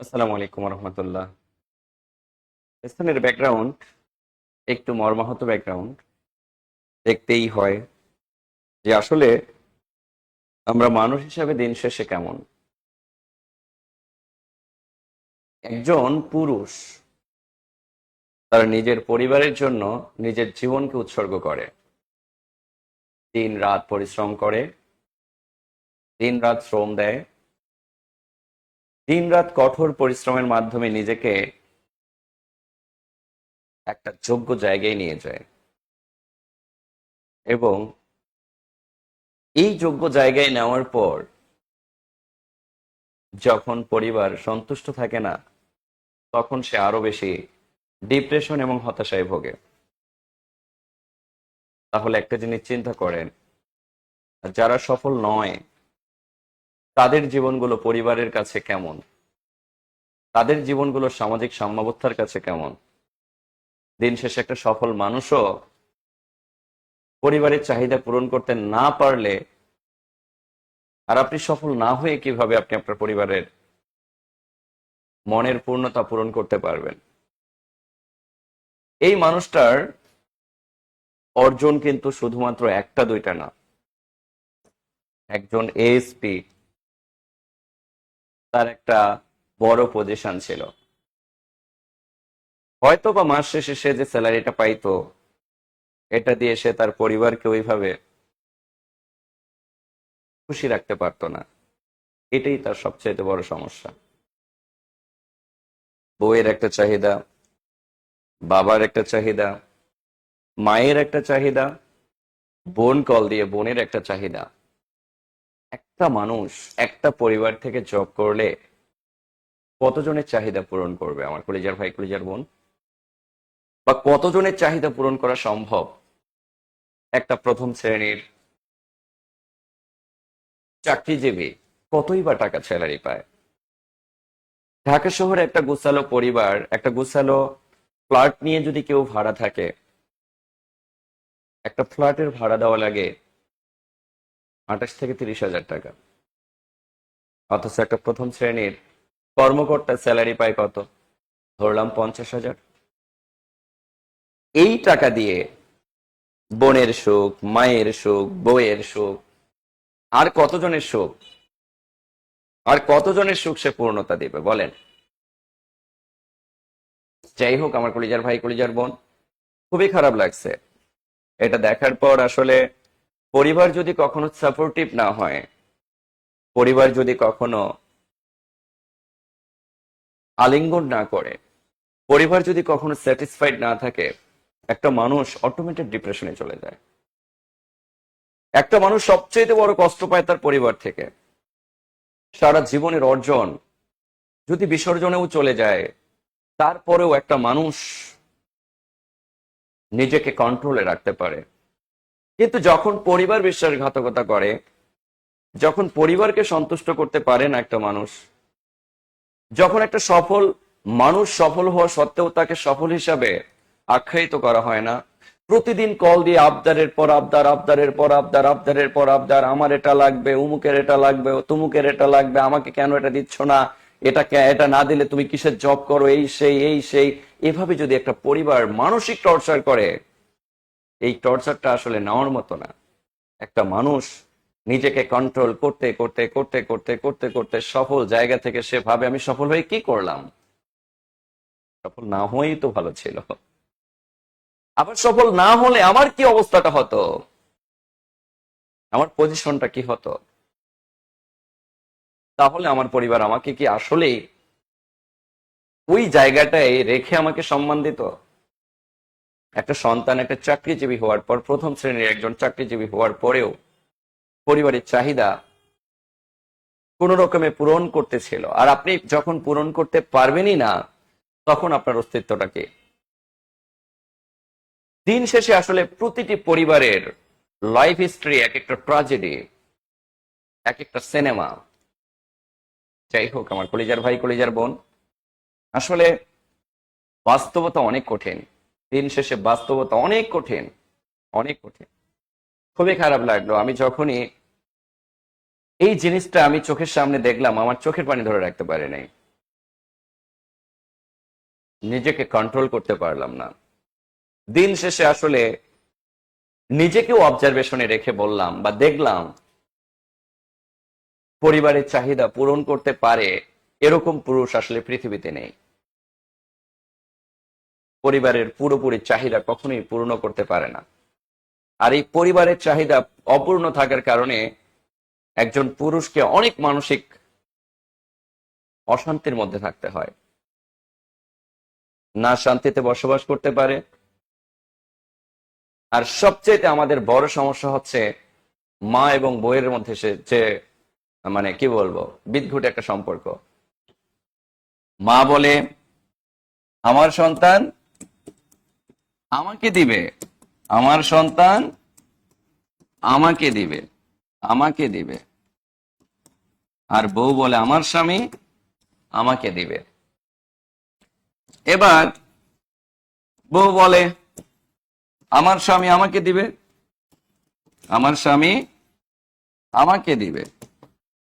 আসসালামু আলাইকুম রহমতুল্লাহ স্থানের ব্যাকগ্রাউন্ড একটু মর্মাহত ব্যাকগ্রাউন্ড দেখতেই হয় যে আসলে আমরা মানুষ হিসাবে দিন শেষে কেমন? একজন পুরুষ তার নিজের পরিবারের জন্য নিজের জীবনকে উৎসর্গ করে। দিন রাত পরিশ্রম করে, দিন রাত শ্রম দেয় দিনরাত কঠোর পরিশ্রমের মাধ্যমে নিজেকে একটা যোগ্য জায়গায় নিয়ে যায়। এবং এই যোগ্য জায়গায় নেওয়ার পর যখন পরিবার সন্তুষ্ট থাকে না, তখন সে আরও বেশি ডিপ্রেশন এবং হতাশায় ভোগে। তাহলে একটা জিনিস চিন্তা করেন, যারা সফল নয় তাদের জীবনগুলো পরিবারের কাছে কেমন? তাদের জীবনগুলো সামাজিক সাম্যাবস্থার কাছে কেমন? দিন শেষে একটা সফল মানুষও পরিবারের চাহিদা পূরণ করতে না পারলে আর আপনি সফল না হয়ে কীভাবে আপনি আপনার পরিবারের মনের পূর্ণতা পূরণ করতে পারবেন? এই মানুষটার অর্জন কিন্তু শুধুমাত্র একটা, দুইটা না। একজন এএসপি তার একটা বড় পজিশন ছিল। হয়তো বা মাস শেষে সে যে স্যালারিটা পাইতো, এটা দিয়ে সে তার পরিবারকে ওইভাবে খুশি রাখতে পারতো না। এটাই তার সবচেয়ে বড় সমস্যা। বউয়ের একটা চাহিদা, বাবার একটা চাহিদা, মায়ের একটা চাহিদা, বোন কল দিয়ে বোনের একটা চাহিদা। একটা মানুষ একটা পরিবার থেকে জব করলে কতজনের চাহিদা পূরণ করবে? আমার কলিজার ভাই, কলিজার বোন। বা কতজনের চাহিদা পূরণ করা সম্ভব? একটা প্রথম শ্রেণির চাকরিজীবী কতই বা টাকা স্যালারি পায়? ঢাকা শহরে একটা গুছালো পরিবার, একটা গুছালো ফ্ল্যাট নিয়ে যদি কেউ ভাড়া থাকে, একটা ফ্ল্যাটের ভাড়া দেওয়া লাগে আঠাশ থেকে তিরিশ হাজার টাকা। অথচ একটা প্রথম শ্রেণির কর্মকর্তা স্যালারি পায় কত? ধরলাম পঞ্চাশ হাজার। এই টাকা দিয়ে বোনের সুখ, মায়ের সুখ, বউয়ের সুখ, আর কতজনের সুখ? আর কতজনের সুখ সে পূর্ণতা দিবে, বলেন? যাই হোক, আমার কলিজার ভাই, কলিজার বোন, খুবই খারাপ লাগছে। এটা দেখার পর আসলে পরিবার যদি কখনো সাপোর্টিভ না হয়, পরিবার যদি কখনো আলিঙ্গন না করে, পরিবার যদি কখনো স্যাটিসফাইড না থাকে, একটা মানুষ অটোমেটিক ডিপ্রেশনে চলে যায়। একটা মানুষ সবচেয়ে বড় কষ্ট পায় তার পরিবার থেকে। সারা জীবনের অর্জন যদি বিসর্জনেও চলে যায়, তারপরেও একটা মানুষ নিজেকে কন্ট্রোলে রাখতে পারে। কিন্তু যখন পরিবার বিশ্বাসঘাতকতা করে, যখন পরিবারকে সন্তুষ্ট করতে পারে না একটা মানুষ, যখন একটা সফল মানুষ সফল হওয়া সত্ত্বেও তাকে সফল হিসাবে আখ্যায়িত করা হয় না, প্রতিদিন কল দিয়ে আবদারের পর আবদার, আবদারের পর আবদার, আবদারের পর আবদার, আমার এটা লাগবে উমুকের এটা লাগবে, তুমুকের এটা লাগবে, আমাকে কেন এটা দিচ্ছ না, এটা এটা না দিলে তুমি কিসের জব করো, এই, সেই এই, সেই, এভাবে যদি একটা পরিবার মানসিক টর্চার করে এই টর্চারটা আসলে নেওয়ার মতো না। একটা মানুষ নিজেকে কন্ট্রোল করতে করতে করতে করতে করতে করতে সফল জায়গা থেকে সে ভাবে, আমি সফল হয়ে কি করলাম? সফল না হয়েই তো ভালো ছিল। আবার সফল না হলে আমার কি অবস্থাটা হতো? আমার পজিশনটা কি হতো? তাহলে আমার পরিবার আমাকে কি আসলেই ওই জায়গাটায় রেখে আমাকে সম্মান দিত? একটা সন্তান, একটা চাকরিজীবী হওয়ার পর, প্রথম শ্রেণির একজন চাকরিজীবী হওয়ার পরেও পরিবারের চাহিদা কোন রকমে পূরণ করতেছিল। আর আপনি যখন পূরণ করতে পারবেনই না, তখন আপনার অস্তিত্বটাকে দিন শেষে আসলে প্রতিটি পরিবারের লাইফ হিস্ট্রি এক একটা ট্রাজেডি এক একটা সিনেমা যাই হোক, আমার কলিজার ভাই, কলিজার বোন, আসলে বাস্তবতা অনেক কঠিন। দিন শেষে বাস্তবতা অনেক কঠিন অনেক কঠিন। খুবই খারাপ লাগল। আমি যখনই এই জিনিসটা আমি চোখের সামনে দেখলাম, আমার চোখের পানি ধরে রাখতে পারি নাই। নিজেকে কন্ট্রোল করতে পারলাম না। দিন শেষে আসলে নিজেকেও অবজারভেশনে রেখে বললাম বা দেখলাম, পরিবারের চাহিদা পূরণ করতে পারে, এরকম পুরুষ আসলে পৃথিবীতে নেই। পরিবারের পুরোপুরি চাহিদা কখনোই পূর্ণ করতে পারে না। আর এই পরিবারের চাহিদা অপূর্ণ থাকার কারণে একজন পুরুষকে অনেক মানসিক অশান্তির মধ্যে থাকতে হয়। না শান্তিতে বসবাস করতে পারে। আর সবচেয়ে আমাদের বড় সমস্যা হচ্ছে মা এবং বইয়ের মধ্যে সে যে মানে কি বলব, বিদঘুট একটা সম্পর্ক। মা বলে, আমার সন্তান আমাকে দিবে। আমার সন্তান আমাকে দিবে। আমাকে দিবে। আর বউ বলে, আমার স্বামী আমাকে দিবে। এবার বউ বলে, আমার স্বামী আমাকে দিবে। আমার স্বামী আমাকে দিবে।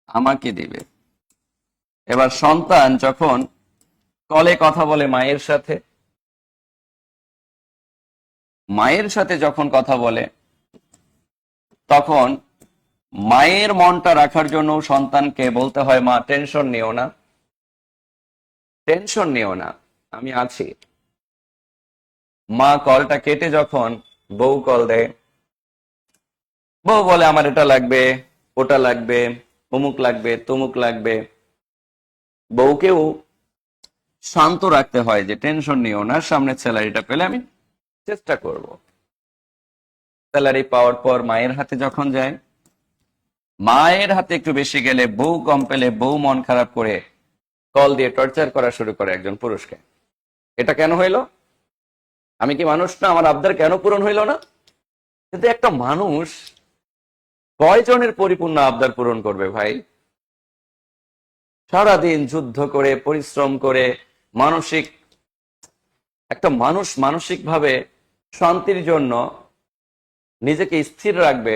আমাকে দিবে। এবার সন্তান যখন কলে কথা বলে মায়ের সাথে মায়ের সাথে যখন কথা বলে, তখন মায়ের মনটা রাখার জন্য সন্তানকে বলতে হয়, মা টেনশন নিও না। টেনশন নিও না। আমি আছি। মা কলটা কেটে যখন বউ কল দেয়, বউ বলে, আমার এটা লাগবে, ওটা লাগবে, অমুক লাগবে, তমুক লাগবে। বউকেও শান্ত রাখতে হয় যে টেনশন নিও না সামনে স্যালারিটা পেলে আমি চেষ্টা করব। স্যালারি পাওয়ার পর মায়ের হাতে যখন যায়, মায়ের হাতে একটু বেশি গেলে বউ কম পেলে বউ মন খারাপ করে কল দিয়ে টর্চার করা শুরু করে একজন পুরুষকে। এটা কেন হইল? আমি কি মানুষ না? আমার আবদার কেন পূরণ হইল না? কিন্তু একটা মানুষ কয়জনের পরিপূর্ণ আবদার পূরণ করবে ভাই? সারাদিন যুদ্ধ করে, পরিশ্রম করে, মানসিক, একটা মানুষ মানসিকভাবে শান্তির জন্য নিজেকে স্থির রাখবে।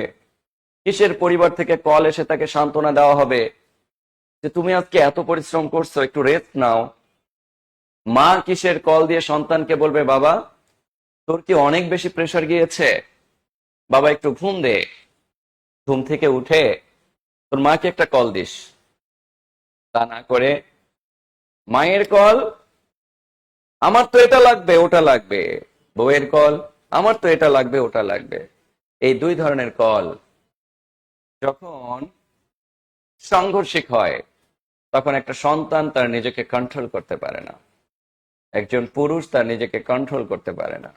কিসের পরিবার থেকে কল এসে তাকে সান্ত্বনা দেওয়া হবে? যে তুমি আজকে এত পরিশ্রম করছ, একটু রেস্ট নাও। মা কিসের কল দিয়ে সন্তানকে বলবে, বাবা, তোর কি অনেক বেশি প্রেশার গিয়েছে? বাবা, একটু ঘুম দে। ঘুম থেকে উঠে তোর মাকে একটা কল দিস। তা না করে মায়ের কল, আমার তো এটা লাগবে, ওটা লাগবে। বউয়ের কল, আমার তো এটা লাগবে, ওটা লাগবে। এই দুই ধরনের কল, যখন সাংঘর্ষিক হয়, তখন একটা সন্তান তার নিজেকে কন্ট্রোল করতে পারে না। একজন পুরুষ তার নিজেকে কন্ট্রোল করতে পারে না।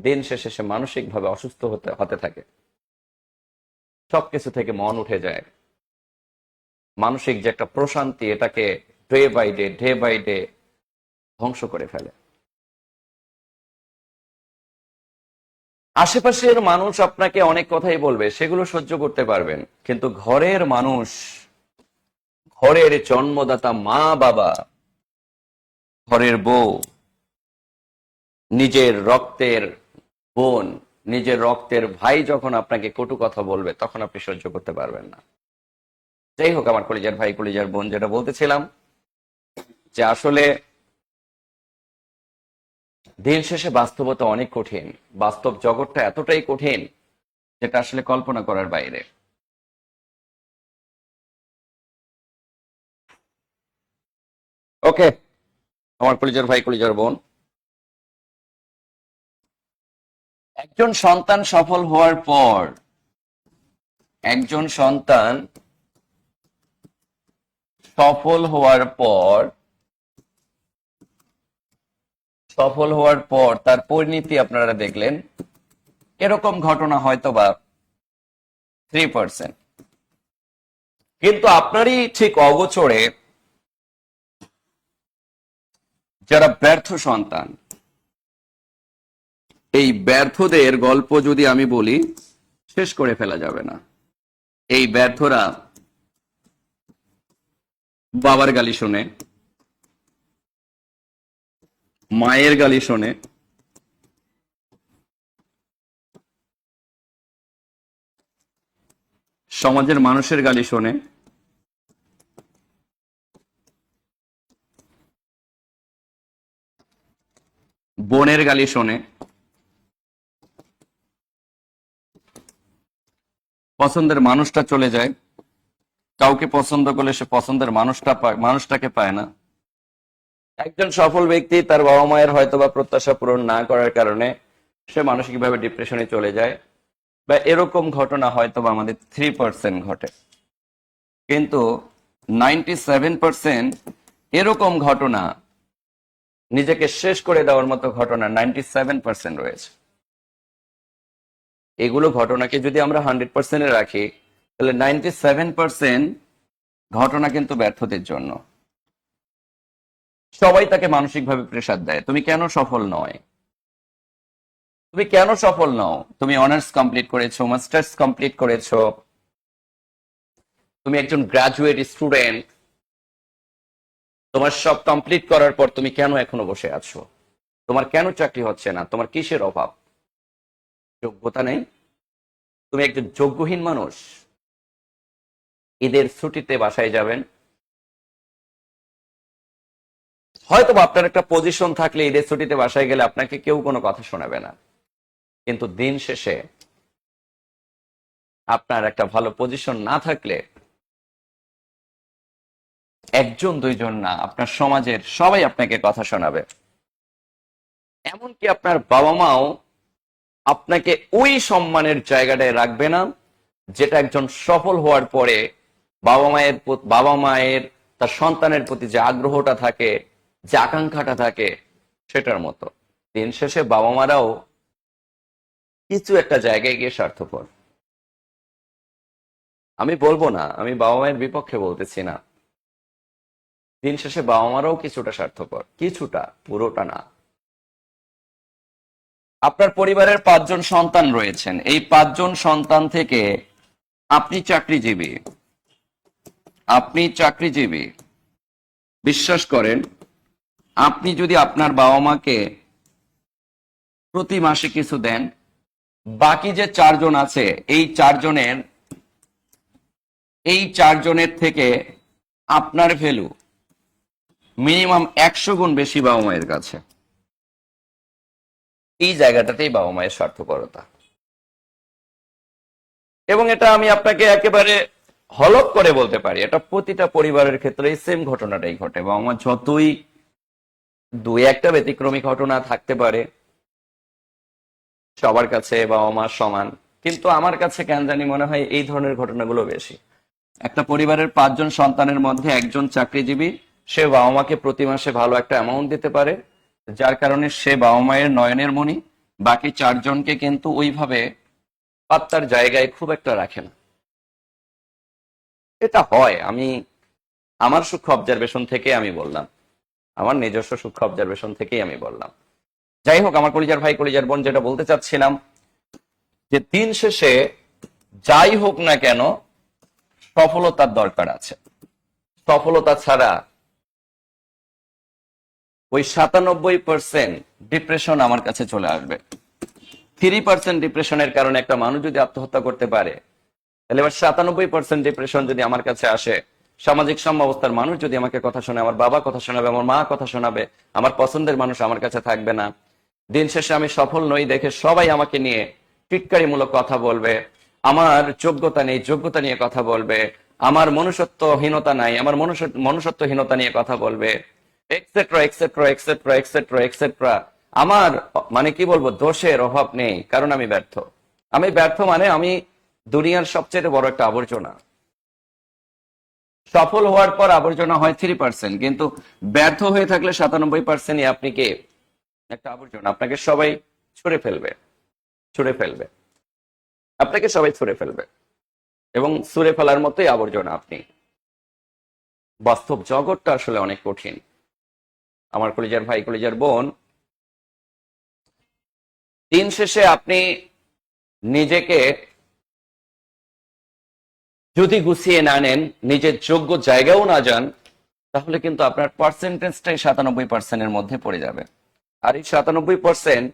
দিন শেষে সে মানসিকভাবে অসুস্থ হতে হতে থাকে। সবকিছু থেকে মন উঠে যায়। মানসিক যে একটা প্রশান্তি, এটাকে day by day day by day ধ্বংস করে ফেলে। আশেপাশের মানুষ আপনাকে অনেক কথাই বলবে, সেগুলো সহ্য করতে পারবেন। কিন্তু ঘরের মানুষ, ঘরের জন্মদাতা মা বাবা, ঘরের বউ, নিজের রক্তের বোন, নিজের রক্তের ভাই যখন আপনাকে কটু কথা বলবে, তখন আপনি সহ্য করতে পারবেন না। যাই হোক, আমার কলিজার ভাই, কলিজার বোন, যেটা বলতেছিলাম, যে আসলে দিন শেষে বাস্তবতা অনেক কঠিন। বাস্তব জগৎটা এতটাই কঠিন যেটা আসলে কল্পনা করার বাইরে। ওকে, আমার কলিজার ভাই, কলিজার বোন। একজন সন্তান সফল হওয়ার পর, একজন সন্তান সফল হওয়ার পর সফল হওয়ার পর তার পরিণতি আপনারা দেখলেন। এরকম ঘটনা হয়তো বা থ্রি পার্সেন্ট কিন্তু আপনারই ঠিক অগোচরে যারা ব্যর্থ সন্তান, এই ব্যর্থদের গল্প যদি আমি বলি, শেষ করে ফেলা যাবে না। এই ব্যর্থরা বাবার গালি শোনে মায়ের গালি শোনে। সমাজের মানুষের গালি শোনে। বোনের গালি শোনে। পছন্দের মানুষটা চলে যায়। কাউকে পছন্দ করলে সে পছন্দের মানুষটা পায় মানুষটাকে পায় না। একজন সফল ব্যক্তি তার বাবা মায়ের হয়তো বা প্রত্যাশা পূরণ না করার কারণে সে মানসিকভাবে ডিপ্রেশনে চলে যায় বা এরকম ঘটনা হয়তো বা আমাদের থ্রি পার্সেন্ট ঘটে। কিন্তু নাইনটি সেভেন পার্সেন্ট এরকম ঘটনা নিজেকে শেষ করে দেওয়ার মতো ঘটনা নাইনটি সেভেন পার্সেন্ট রয়েছে। এগুলো ঘটনাকে যদি আমরা হান্ড্রেড পার্সেন্টে রাখি, তাহলে নাইনটি সেভেন পার্সেন্ট ঘটনা কিন্তু ব্যর্থদের জন্য। সবাই তাকে মানসিকভাবে প্রেসার দেয়। তুমি কেন সফল নয়? তুমি কেন সফল নও? তুমি অনার্স কমপ্লিট করেছ মাস্টার্স কমপ্লিট করেছ। তুমি একজন গ্রাজুয়েট স্টুডেন্ট তোমার সব কমপ্লিট করার পর তুমি কেন এখনও বসে আছো? তোমার কেন চাকরি হচ্ছে না? তোমার কিসের অভাব? যোগ্যতা নেই? তুমি একজন যোগ্যহীন মানুষ। ঈদের ছুটিতে বাসায় যাবেন। হয়তো আপনার একটা পজিশন থাকলে ঈদের ছুটিতে বাসায় গেলে আপনাকে কেউ কোনো কথা শোনাবে না। কিন্তু দিন শেষে আপনার একটা ভালো পজিশন না থাকলে একজন, দুইজন না, আপনার সমাজের সবাই আপনাকে কথা শোনাবে। এমনকি আপনার বাবা মাও আপনাকে ওই সম্মানের জায়গাটায় রাখবে না, যেটা একজন সফল হওয়ার পরে বাবা মায়ের বাবা মায়ের তার সন্তানের প্রতি যে আগ্রহটা থাকে যে আকাঙ্ক্ষাটা থাকে সেটার মতো। দিন শেষে বাবা মারাও কিছু একটা জায়গায় গিয়ে স্বার্থপর। আমি বলব না, আমি বাবা মায়ের বিপক্ষে বলতেছি না। দিন শেষে বাবা মারাও কিছুটা স্বার্থপর, কিছুটা, পুরোটা না। আপনার পরিবারের পাঁচজন সন্তান রয়েছেন। এই পাঁচজন সন্তান থেকে আপনি চাকরিজীবী। আপনি চাকরিজীবী। বিশ্বাস করেন আপনি যদি আপনার বাবা মাকে প্রতি মাসে কিছু দেন, বাকি যে চারজন আছে, এই চারজনের এই চারজনের থেকে আপনার ভ্যালু মিনিমাম একশো গুণ বেশি বাবা মায়ের কাছে। এই জায়গাটাতেই বাবা মায়ের স্বার্থপরতা। এবং এটা আমি আপনাকে একেবারে হলক করে বলতে পারি, এটা প্রতিটা পরিবারের ক্ষেত্রে সেম ঘটনাটাই ঘটে। বাবা মা যতই দুই একটা ব্যতিক্রমী ঘটনা থাকতে পারে। সবার কাছে বাবা মা সমান। কিন্তু আমার কাছে কেন জানি মনে হয় এই ধরনের ঘটনাগুলো বেশি। একটা পরিবারের পাঁচজন সন্তানের মধ্যে একজন চাকরিজীবী, সে বাবা মাকে প্রতি মাসে ভালো একটা অ্যামাউন্ট দিতে পারে, যার কারণে সে বাবা মায়ের নয়নের মণি, বাকি চারজনকে কিন্তু ওইভাবে পাত্তার জায়গায় খুব একটা রাখে না। এটা হয়। আমি, আমার সূক্ষ্ম অবজারভেশন থেকে আমি বললাম। আমার নিজস্ব সূক্ষ্ম অবজারভেশন থেকেই আমি বললাম। যাই হোক, আমার কলিজার ভাই, কলিজার বোন যেটা বলতে চাচ্ছিলাম, যে দিন শেষে যাই হোক না কেন, সফলতার দরকার আছে। সফলতা ছাড়া ওই সাতানব্বই পার্সেন্ট ডিপ্রেশন আমার কাছে চলে আসবে। থ্রি পার্সেন্ট ডিপ্রেশনের কারণে একটা মানুষ যদি আত্মহত্যা করতে পারে, তাহলে এবার সাতানব্বই পার্সেন্ট ডিপ্রেশন যদি আমার কাছে আসে সামাজিক অবস্থার মানুষ যদি আমাকে কথা শোনে আমার বাবা কথা শোনাবে, আমার মা কথা শোনাবে, আমার পছন্দের মানুষ আমার কাছে থাকবে না। দিন শেষে আমি সফল নই দেখে সবাই আমাকে নিয়ে টিটকারিমূলক কথা বলবে। আমার যোগ্যতা নেই, যোগ্যতা নিয়ে কথা বলবে। আমার মনুষ্যত্বহীনতা নাই, আমার মনুষ্যত্বহীনতা নিয়ে কথা বলবে। Etcetera etcetera etcetera etcetera etcetera আমার মানে কি বলব, দোষের অভাব নেই, কারণ আমি ব্যর্থ। আমি ব্যর্থ মানে আমি দুনিয়ার সবচেয়ে বড় একটা আবর্জনা। সফল হওয়ার পর আবর্জনা হয় থ্রি পার্সেন্ট কিন্তু ব্যর্থ হয়ে থাকলে সাতানব্বই পার্সেন্টই আপনি কে? একটা আবর্জনা, আপনাকে সবাই ছুড়ে ফেলবে, ছুঁড়ে ফেলবে, আপনাকে সবাই ছুড়ে ফেলবে। এবং ছুঁড়ে ফেলার মতোই আবর্জনা আপনি। বাস্তব জগৎটা আসলে অনেক কঠিন। আমার কলিজার ভাই, কলিজার বোন, দিন শেষে আপনি নিজেকে যদি গুছিয়ে না নেন, নিজের যোগ্য জায়গাও না যান, তাহলে কিন্তু আপনার পার্সেন্টেজটাই সাতানব্বই পার্সেন্টের মধ্যে পড়ে যাবে। আর এই সাতানব্বই পার্সেন্ট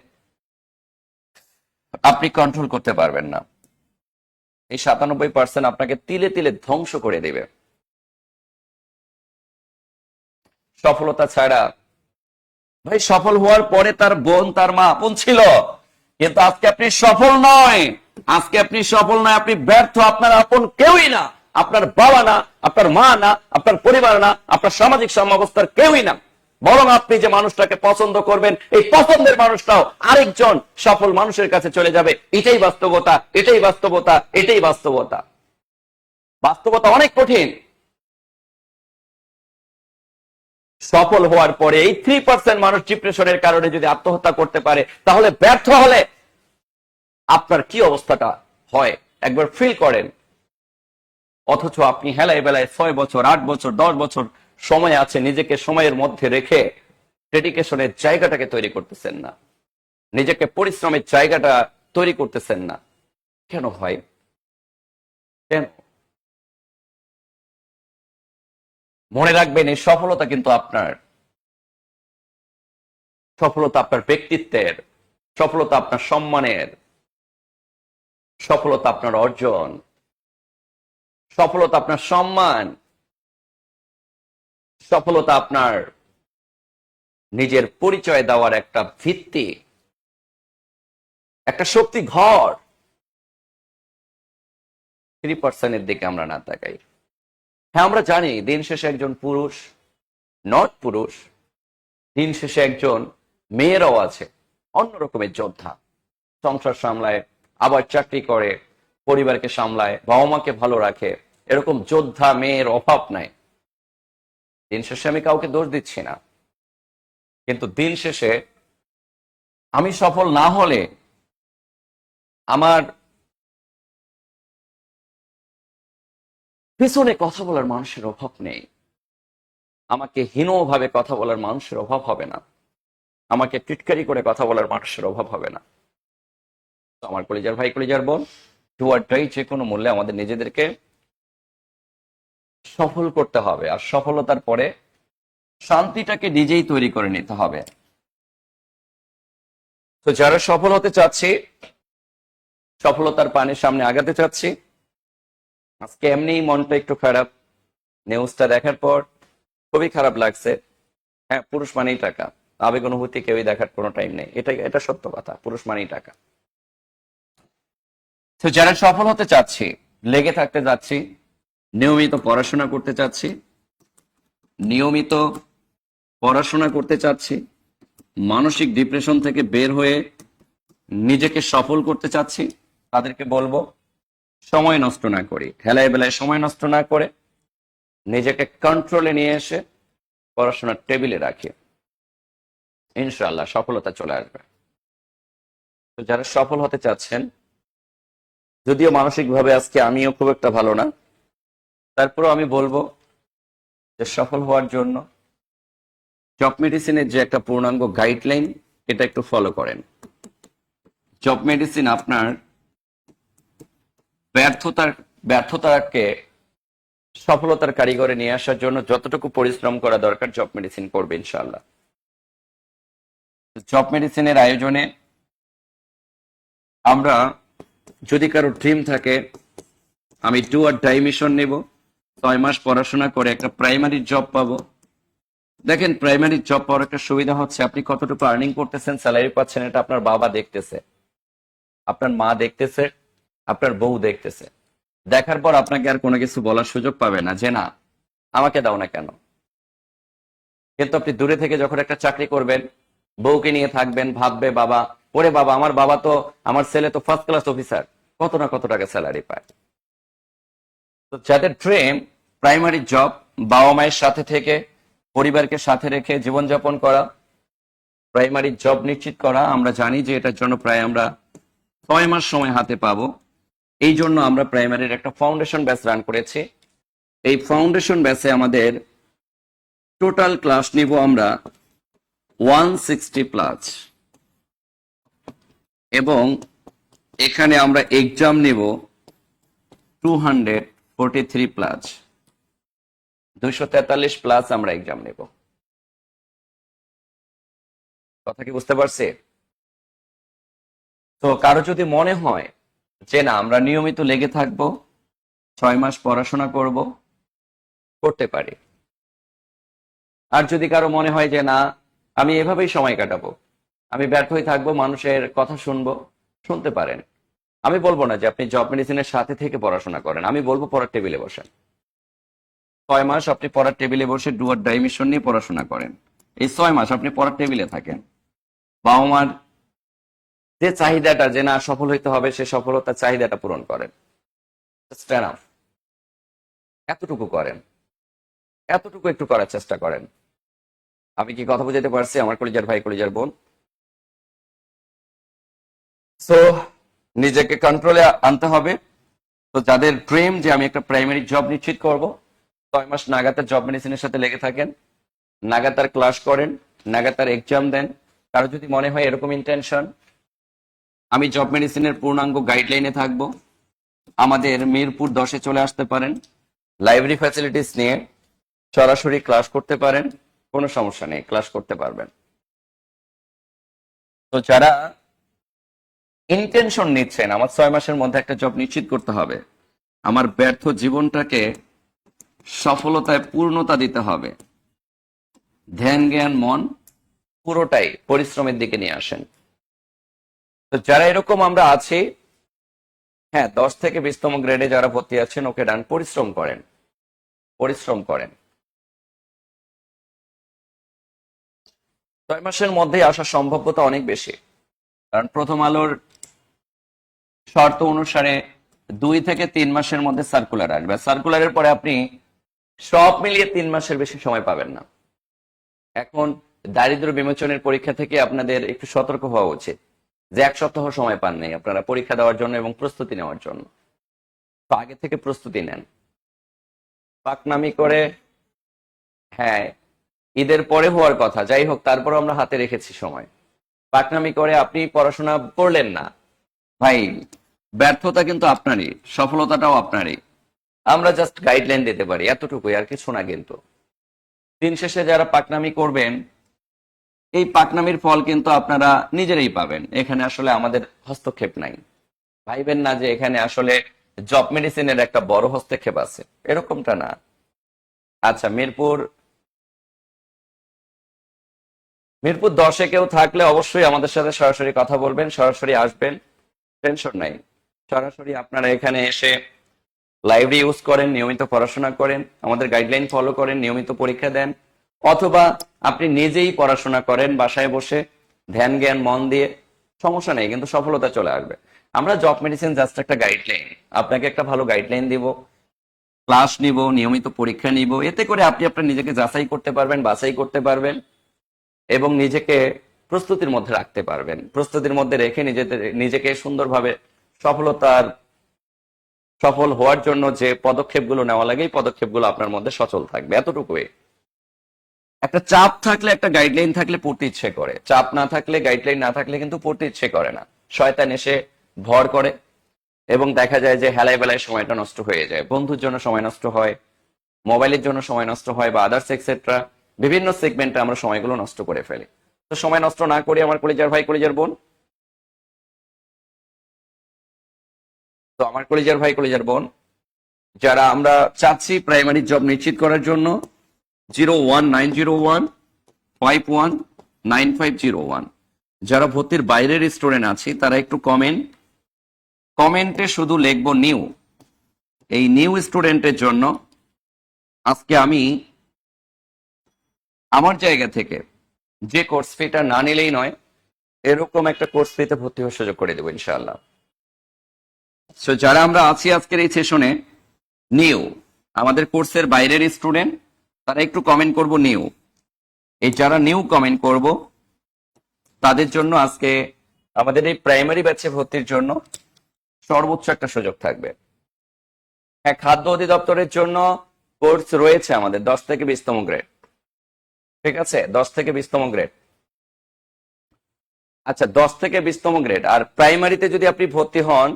আপনি কন্ট্রোল করতে পারবেন না। এই সাতানব্বই পার্সেন্ট আপনাকে তিলে তিলে ধ্বংস করে দেবে। সফলতা ছাড়া, ভাই সফল হওয়ার পরে তার বোন, তার মা আপন ছিল। কিন্তু আজকে আপনি সফল নয়। আজকে আপনি সফল নয়, আপনি ব্যর্থ। আপনার আপন কেউই না। আপনার বাবা না, আপনার মা না, আপনার পরিবার না, আপনার সামাজিক সমাবস্থার কেউই না। বরং আপনি যে মানুষটাকে পছন্দ করবেন, এই পছন্দের মানুষটাও আরেকজন সফল মানুষের কাছে চলে যাবে। এটাই বাস্তবতা এটাই বাস্তবতা এটাই বাস্তবতা। বাস্তবতা অনেক কঠিন। সফল হওয়ার পরে এই থ্রি পার্সেন্ট মানুষ ডিপ্রেশনের কারণে যদি আত্মহত্যা করতে পারে, তাহলে ব্যর্থ হলে আপনার কি অবস্থাটা হয়? একবার ফিল করেন। অথচ আপনি হেলায় বেলায় ছয় বছর, আট বছর, দশ বছর সময় আছে, নিজেকে সময়ের মধ্যে রেখে ডেডিকেশনের জায়গাটাকে তৈরি করতেছেন না। নিজেকে পরিশ্রমের জায়গাটা তৈরি করতেছেন না। কেন হয়? মনে রাখবেন, এই সফলতা কিন্তু আপনার, সফলতা আপনার ব্যক্তিত্বের, সফলতা আপনার সম্মানের, সফলতা আপনার অর্জন, সফলতা আপনার সম্মান, সফলতা আপনার নিজের পরিচয় দেওয়ার একটা ভিত্তি, একটা শক্তি ঘর। থ্রি পার্সেন্টের দিকে আমরা না তাকাই। হ্যাঁ আমরা জানি দিন শেষে একজন পুরুষ নট পুরুষ। দিন শেষে একজন মেয়েরাও আছে, অন্য রকমের যোদ্ধা। সংসার সামলায়, আবার চাকরি করে, পরিবারকে সামলায় বাবা মাকে ভালো রাখে, এরকম যোদ্ধা, মেয়ের অভাব নাই। দিন শেষে আমি কাউকে দোষ দিচ্ছি না। কিন্তু দিন শেষে আমি সফল না হলে আমার পিছনে কথা বলার মানুষের অভাব নেই। আমাকে হীনভাবে কথা বলার মানুষের অভাব হবে না। আমাকে টিটকারি করে কথা বলার মানুষের অভাব হবে না। আমার কলিজার ভাই, কলিজার বোন ডুয়ারটাই যে কোনো মূল্যে আমাদের নিজেদেরকে সফল করতে হবে আর সফলতার পরে শান্তিটাকে নিজেই তৈরি করে নিতে হবে। তো যারা সফল হতে চাচ্ছি, সফলতার পানের সামনে আগাতে চাচ্ছি আজকে এমনি মনটা একটু খারাপ। নিউজটা দেখার পর খুবই খারাপ লাগছে। হ্যাঁ পুরুষ মানেই টাকা। আবেগ অনুভূতি কেউই দেখার কোনো টাইম নেই। এটা এটা সত্য কথা। পুরুষ মানেই টাকা। তো যারা সফল হতে চাচ্ছি, লেগে থাকতে যাচ্ছি নিয়মিত পড়াশোনা করতে চাচ্ছি, নিয়মিত পড়াশোনা করতে চাচ্ছি, মানসিক ডিপ্রেশন থেকে বের হয়ে নিজেকে সফল করতে চাচ্ছি, তাদেরকে বলব সময় নষ্ট না করি। হেলায় বেলায় সময় নষ্ট না করে নিজেকে কন্ট্রোলে নিয়ে এসে পড়াশোনার টেবিলে রাখি। ইনশাল্লাহ সফলতা চলে আসবে। তো যারা সফল হতে চাচ্ছেন, যদিও মানসিকভাবে আজকে আমিও খুব একটা ভালো না, তারপরেও আমি বলব যে সফল হওয়ার জন্য জব মেডিসিনের যে একটা পূর্ণাঙ্গ গাইডলাইন এটা একটু ফলো করেন। জব মেডিসিন আপনার ব্যর্থতার, ব্যর্থতাকে সফলতার কারিগরে নিয়ে আসার জন্য যতটুকু পরিশ্রম করা দরকার জব মেডিসিন করবে ইনশাল্লাহ জব মেডিসিনের আয়োজনে আমরা যদি কারও ড্রিম থাকে, আমি টু আর ডাই মিশন নেব। ছয় মাস পড়াশোনা করে একটা প্রাইমারি জব পাবো। দেখেন প্রাইমারি জব পাওয়ার একটা সুবিধা হচ্ছে, আপনি কতটুকু আর্নিং করতেছেন স্যালারি পাচ্ছেন, এটা আপনার বাবা দেখতেছে। আপনার মা দেখতেছে আপনার বউ দেখতেছে। দেখার পর আপনাকে আর কোনো কিছু বলার সুযোগ পাবে না, যে না, আমাকে দাও না কেন? কিন্তু আপনি দূরে থেকে যখন একটা চাকরি করবেন, বউকে নিয়ে থাকবেন, ভাববে বাবা, ওরে বাবা, আমার বাবা তো, আমার ছেলে তো ফার্স্ট ক্লাস অফিসার কত না কত টাকা স্যালারি পায়। তো যাদের ড্রিম প্রাইমারি জব বাবা মায়ের সাথে থেকে, পরিবারকে সাথে রেখে জীবনযাপন করা প্রাইমারি জব নিশ্চিত করা, আমরা জানি যে এটার জন্য প্রায় আমরা ছয় মাস সময় হাতে পাবো। এই জন্য আমরা প্রাইমারির একটা ফাউন্ডেশন ব্যাচ রান করেছি। এই ফাউন্ডেশন ব্যাচে আমাদের টোটাল ক্লাস নিব আমরা ওয়ান সিক্সটি প্লাস এবং এখানে আমরা এক্সাম নিব two hundred forty three plus দুইশো তেতাল্লিশ প্লাস আমরা এক্সাম নেব। কথা কি বুঝতে পারছি? তো কারও যদি মনে হয় যে না, আমরা নিয়মিত লেগে থাকব, ছয় মাস পড়াশোনা করব, করতে পারি। আর যদি কারও মনে হয় যে না, আমি এভাবেই সময় কাটাবো, আমি ব্যর্থ হয়ে থাকব, মানুষের কথা শুনব, শুনতে পারেন। আমি বলব না যে আপনি জব মেডিসিনের সাথে থেকে পড়াশোনা করেন, আমি বলব পড়ার টেবিলে বসেন। ছয় মাস আপনি পড়ার টেবিলে বসে ডুয়ার ডাইমিশন নিয়ে পড়াশোনা করেন। এই ছয় মাস আপনি পড়ার টেবিলে থাকেন। বাবা মার যে চাহিদাটা যে না সফল হইতে হবে, সে সফলতার চাহিদাটা পূরণ করেন. এতটুকু করেন। এতটুকু একটু করার চেষ্টা করেন। আমি কি কথা বুঝাতে পারছি? আমার কলিজার ভাই, কলিজার বোন? সো নিজেকে কন্ট্রোলে আনতে হবে। তো যাদের ড্রিম যে আমি একটা প্রাইমারি জব নিশ্চিত করব, ছয় মাস নাগাতার জব মেডিসিনের সাথে লেগে থাকেন, নাগাতার ক্লাস করেন, নাগাতার এক্সাম দেন। কারও যদি মনে হয় এরকম ইন্টেনশন আমি জব মেডিসিনের পূর্ণাঙ্গ গাইডলাইনে থাকব। আমাদের মিরপুর দশে চলে আসতে পারেন। লাইব্রেরি ফ্যাসিলিটিস নিয়ে সরাসরি ক্লাস করতে পারেন। কোনো সমস্যা নেই ক্লাস করতে পারবেন। তো যারা ইন্টেনশন নিচ্ছেন, আমার ছয় মাসের মধ্যে একটা জব নিশ্চিত করতে হবে। আমার ব্যর্থ জীবনটাকে সফলতায় পূর্ণতা দিতে হবে। ধ্যান, জ্ঞান, মন পুরোটাই পরিশ্রমের দিকে নিয়ে আসেন। তো যারা এরকম আমরা আছি হ্যাঁ দশ থেকে বিশতম গ্রেডে যারা ভর্তি আছেন, ওকে ডান, পরিশ্রম করেন। পরিশ্রম করেন। ছয় মাসের মধ্যেই আসার সম্ভাব্যতা অনেক বেশি। কারণ প্রথম আলোর শর্ত অনুসারে দুই থেকে তিন মাসের মধ্যে সার্কুলার আসবে। সার্কুলারের পরে আপনি সব মিলিয়ে তিন মাসের বেশি সময় পাবেন না। এখন দারিদ্র বিমোচনের পরীক্ষা থেকে আপনাদের একটু সতর্ক হওয়া উচিত। যে এক সপ্তাহ সময় পান নেই আপনারা পরীক্ষা দেওয়ার জন্য এবং প্রস্তুতি নেওয়ার জন্য। তো আগে থেকে প্রস্তুতি নেন। পাকনামি করে হ্যাঁ ঈদের পরে হওয়ার কথা। যাই হোক তারপর আমরা হাতে রেখেছি সময়। পাকনামি করে আপনি পড়াশোনা করলেন না। ভাই, ব্যর্থতা কিন্তু আপনারই, সফলতাটাও আপনারই। আমরা জাস্ট গাইডলাইন দিতে পারি, এতটুকুই, আর কিছু না কিন্তু। দিন শেষে যারা পাকনামি করবেন এই পাকনামির ফল কিন্তু আপনারা নিজেরাই পাবেন। এখানে আসলে আমাদের হস্তক্ষেপ নাই। ভাইবেন না যে এখানে আসলে জব মেডিসিনের একটা বড় হস্তক্ষেপ আছে। এরকমটা না। আচ্ছা মিরপুর মিরপুর দশে কেউ থাকলে অবশ্যই আমাদের সাথে সরাসরি কথা বলবেন, সরাসরি আসবেন। টেনশন নাই। সরাসরি আপনারা এখানে এসে লাইব্রেরি ইউজ করেন, নিয়মিত পড়াশোনা করেন, আমাদের গাইডলাইন ফলো করেন, নিয়মিত পরীক্ষা দেন। অথবা আপনি নিজেই পড়াশোনা করেন, বাসায় বসে ধ্যান, জ্ঞান, মন দিয়ে, সমস্যা নেই, কিন্তু সফলতা চলে আসবে। আমরা জব মেডিসিন জাস্ট একটা গাইডলাইন আপনাকে একটা ভালো গাইডলাইন দিব ক্লাস নিব, নিয়মিত পরীক্ষা নিব, এতে করে আপনি আপনার নিজেকে যাচাই করতে পারবেন, বাছাই করতে পারবেন, এবং নিজেকে প্রস্তুতির মধ্যে রাখতে পারবেন। প্রস্তুতির মধ্যে রেখে নিজেদের নিজেকে সুন্দরভাবে সফলতার, সফল হওয়ার জন্য যে পদক্ষেপগুলো নেওয়া লাগে, এই পদক্ষেপগুলো আপনার মধ্যে সচল থাকবে। এতটুকুই। একটা চাপ থাকলে একটা গাইডলাইন থাকলে পড়তে ইচ্ছে করে। চাপ না থাকলে গাইডলাইন না থাকলে কিন্তু পড়তে ইচ্ছে করে না। শয়তান এসে ভর করে এবং দেখা যায় যে হেলায় বেলায় সময়টা নষ্ট হয়ে যায়। বন্ধুর জন্য সময় নষ্ট হয়, মোবাইলের জন্য সময় নষ্ট হয় বা আদার্স এক্সেট্রা বিভিন্ন সেগমেন্টে আমরা সময়গুলো নষ্ট করে ফেলি। তো সময় নষ্ট না করে আমার কলেজার ভাই, কলেজার বোন? তো আমার কলেজার ভাই, কলেজার বোন, যারা আমরা চাচ্ছি প্রাইমারি জব নিশ্চিত করার জন্য zero one nine zero one five one nine five zero one যারা ভর্তির বাইরের স্টুডেন্ট আছে, তারা একটু কমেন্ট কমেন্টে শুধু লিখব নিউ এই নিউ স্টুডেন্টের জন্য আজকে আমি আমার জায়গা থেকে যে কোর্স ফিটা না নিলেই নয়, এরকম একটা কোর্স ফিতে ভর্তি হওয়ার সুযোগ করে দেবো ইনশাআল্লাহ। যারা আমরা আছি আজকের এই সেশনে নিউ আমাদের কোর্সের বাইরের স্টুডেন্ট তারা একটু কমেন্ট করব নিউ এই যারা নিউ কমেন্ট করব, তাদের জন্য আজকে আমাদের এই প্রাইমারি ব্যাচে ভর্তির জন্য সর্বোচ্চ একটা সুযোগ থাকবে। হ্যাঁ খাদ্য অধিদপ্তরের জন্য কোর্স রয়েছে আমাদের দশ থেকে বিশতম গ্রেড ঠিক আছে? দশ থেকে বিশতম গ্রেড আচ্ছা দশ থেকে বিশতম গ্রেড আর প্রাইমারিতে যদি আপনি ভর্তি হন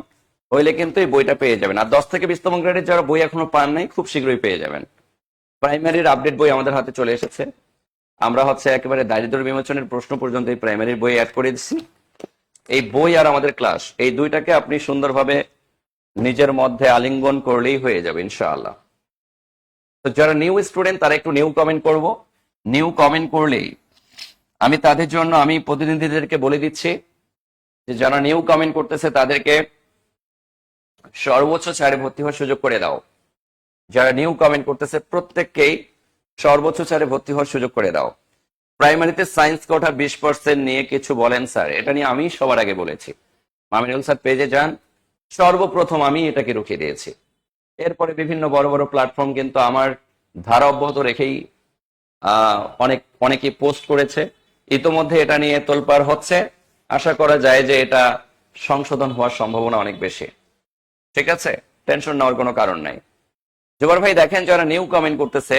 হইলে কিন্তু এই বইটা পেয়ে যাবেন। আর দশ থেকে বিশতম গ্রেডের যারা বই এখনও পান নাই, খুব শীঘ্রই পেয়ে যাবেন। প্রাইমারির আপডেট বই আমাদের হাতে চলে এসেছে। আমরা হচ্ছে একেবারে দারিদ্র বিমোচনের প্রশ্ন পর্যন্ত এই প্রাইমারির বই অ্যাড করে দিচ্ছি। এই বই আর আমাদের ক্লাস এই দুইটাকে আপনি সুন্দরভাবে নিজের মধ্যে আলিঙ্গন করলেই হয়ে যাবে, ইনশাআল্লাহ। তো যারা নিউ স্টুডেন্ট তারা একটু নিউ কমেন্ট করব। নিউ কমেন্ট করলেই আমি তাদের জন্য, আমি প্রতিনিধিদেরকে বলে দিচ্ছি যে যারা নিউ কমেন্ট করতেছে, তাদেরকে সর্বোচ্চ ছাড়ে ভর্তি হওয়ার সুযোগ করে দাও। যারা নিউ কমেন্ট করতেছে, প্রত্যেককেই সর্বোচ্চ স্যারে ভর্তি হওয়ার সুযোগ করে দাও। প্রাইমারিতে সায়েন্স কোটা বিশ পার্সেন্ট নিয়ে কিছু বলেন স্যার, এটা নিয়ে আমি সবার আগে বলেছি। মামিনুল স্যার পেজে যান। সর্বপ্রথম আমি এটাকে রুখিয়ে দিয়েছি। এরপরে বিভিন্ন বড় বড় প্ল্যাটফর্ম কিন্তু আমার ধারা অব্যাহত রেখেই অনেক, অনেকেই পোস্ট করেছে। ইতোমধ্যে এটা নিয়ে তোলপাড় হচ্ছে। আশা করা যায় যে এটা সংশোধন হওয়ার সম্ভাবনা অনেক বেশি। ঠিক আছে? টেনশন নেওয়ার কোনো কারণ নাই। জোবার ভাই, দেখেন যারা নিউ কমেন্ট করতেছে।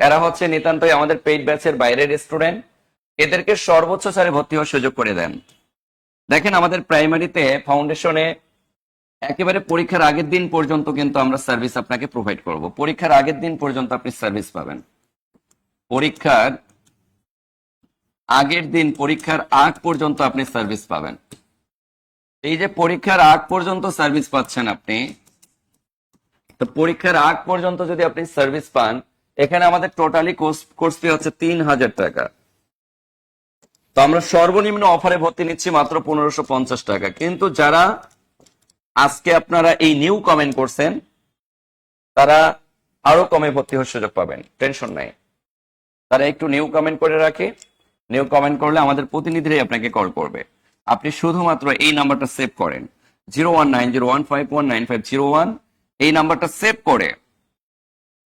এরা হচ্ছে নিতান্তই আমাদের পেইড ব্যাচের বাইরের স্টুডেন্ট এদেরকে সর্বোচ্চ ছাড়ে ভর্তি হওয়ার সুযোগ করে দেন। দেখেন আমাদের প্রাইমারিতে ফাউন্ডেশনে একেবারে পরীক্ষার আগের দিন পর্যন্ত কিন্তু আমরা সার্ভিস আপনাকে প্রোভাইড করব। পরীক্ষার আগের দিন পর্যন্ত আপনি সার্ভিস পাবেন। পরীক্ষার আগের দিন, পরীক্ষার আগ পর্যন্ত আপনি সার্ভিস পাবেন। এই যে পরীক্ষার আগ পর্যন্ত সার্ভিস পাচ্ছেন আপনি তো পরীক্ষার আগ পর্যন্ত যদি আপনি সার্ভিস পান, এখানে আমাদের টোটালি কোর্স ফি হচ্ছে তিন হাজার টাকা। তো আমরা সর্বনিম্ন অফারে ভর্তি নিচ্ছি মাত্র পনেরোশো পঞ্চাশ টাকা। কিন্তু যারা আজকে আপনারা এই নিউ কমেন্ট করছেন, তারা আরও কমে ভর্তি হওয়ার সুযোগ পাবেন। টেনশন নাই। তারা একটু নিউ কমেন্ট করে রাখে। নিউ কমেন্ট করলে আমাদের প্রতিনিধিরাই আপনাকে কল করবে। আপনি শুধুমাত্র এই নাম্বারটা সেভ করেন। Zero one nine zero one five one nine five zero one এই নাম্বারটা সেভ করে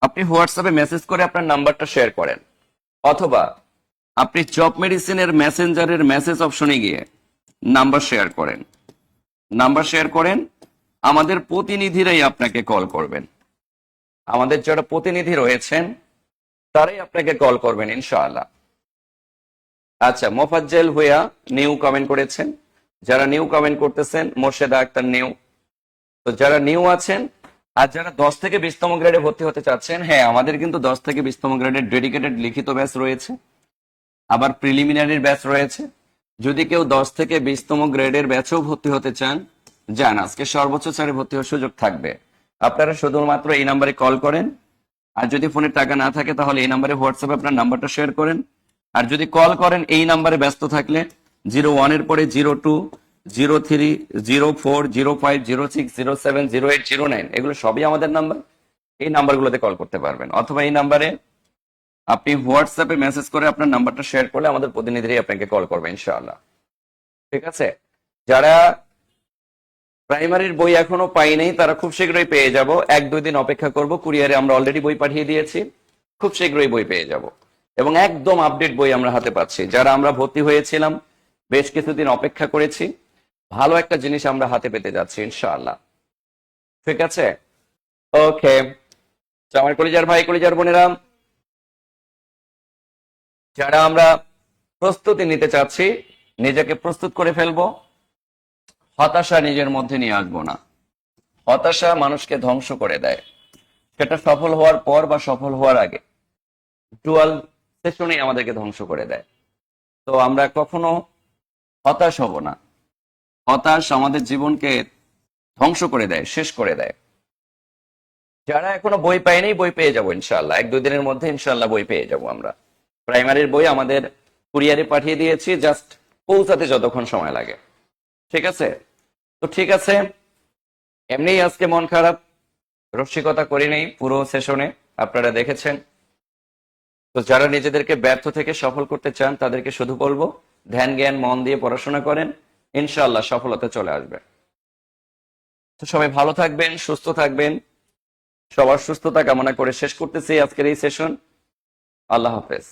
আপনি হোয়াটসঅ্যাপে মেসেজ করে আপনার নাম্বারটা শেয়ার করেন। অথবা আপনি জব মেডিসিনের মেসেঞ্জারের মেসেজ অপশনে গিয়ে নাম্বার শেয়ার করেন। নাম্বার শেয়ার করেন, আমাদের প্রতিনিধিরাই আপনাকে কল করবেন। আমাদের যারা প্রতিনিধি রয়েছেন, তারাই আপনাকে কল করবেন ইনশাআল্লাহ। আচ্ছা মোফাজ্জেল হুয়া নিউ কমেন্ট করেছেন। যারা নিউ কমেন্ট করতেছেন, মোর্শেদা আক্তার নিউ তো যারা নিউ আছেন আর যারা দশ থেকে বিশতম গ্রেডে ভর্তি হতে চাচ্ছেন হ্যাঁ আমাদের কিন্তু দশ থেকে বিশতম গ্রেডের ডেডিকেটেড লিখিত ব্যাচ রয়েছে। আবার প্রিলিমিনারির ব্যাচ রয়েছে। যদি কেউ দশ থেকে বিশতম গ্রেডের ব্যাচেও ভর্তি হতে চান, যান, আজকে সর্বোচ্চ ছাড়ে ভর্তি হওয়ার সুযোগ থাকবে। আপনারা শুধুমাত্র এই নাম্বারে কল করেন। আর যদি ফোনে টাকা না থাকে, তাহলে এই নাম্বারে হোয়াটসঅ্যাপে আপনার নাম্বারটা শেয়ার করেন। আর যদি কল করেন, এই নাম্বারে ব্যস্ত থাকলে, জিরো ওয়ানের পরে zero two zero three zero four zero five zero six zero seven zero eight zero nine. এগুলো সবই আমাদের নাম্বার। এই নাম্বারগুলোতে কল করতে পারবেন। অথবা এই নাম্বারে আপনি হোয়াটসঅ্যাপে মেসেজ করে আপনার নাম্বারটা শেয়ার করলে আমাদের প্রতিনিধিরাই আপনাকে কল করবে, ইনশাআল্লাহ। ঠিক আছে? যারা প্রাইমারির বই এখনও পাই নাই, তারা খুব শীঘ্রই পেয়ে যাব। এক, দুই দিন অপেক্ষা করব। কুরিয়ারে আমরা অলরেডি বই পাঠিয়ে দিয়েছি। খুব শীঘ্রই বই পেয়ে যাব। এবং একদম আপডেট বই আমরা হাতে পাচ্ছি। যারা আমরা ভর্তি হয়েছিলাম, বেশ কিছুদিন অপেক্ষা করেছি। ভালো একটা জিনিস আমরা হাতে পেতে যাচ্ছি, ইনশাআল্লাহ। ঠিক আছে? ওকে। আমার কলিজার ভাই, কলিজার বোনেরা, যারা আমরা প্রস্তুতি নিতে চাচ্ছি, নিজেকে প্রস্তুত করে ফেলব, হতাশা নিজের মধ্যে নিয়ে আসব না। হতাশা মানুষকে ধ্বংস করে দেয়। সেটা সফল হওয়ার পর বা সফল হওয়ার আগে। ডুয়াল সেশনেই আমাদেরকে ধ্বংস করে দেয়। তো আমরা কখনো হতাশ হব না। হতাশ আমাদের জীবনকে ধ্বংস করে দেয়, শেষ করে দেয়। যারা এখনও বই পায়নি, বই পেয়ে যাব ইনশাল্লাহ এক দুই দিনের মধ্যে ইনশাল্লাহ বই পেয়ে যাব আমরা। প্রাইমারির বই আমাদের কুরিয়ারে পাঠিয়ে দিয়েছি, জাস্ট পৌঁছাতে যতক্ষণ সময় লাগে। ঠিক আছে? তো ঠিক আছে, এমনিই আজকে মন খারাপ, রসিকতা করি নেই পুরো সেশনে আপনারা দেখেছেন। তো যারা নিজেদেরকে ব্যর্থ থেকে সফল করতে চান, তাদেরকে শুধু বলব, ধ্যান, জ্ঞান, মন দিয়ে পড়াশোনা করেন। ইনশাআল্লাহ সফলতা চলে আসবে। তো সবাই ভালো থাকবেন, সুস্থ থাকবেন। সবার সুস্থতা কামনা করে শেষ করতেছি আজকের এই সেশন আল্লাহ হাফেজ।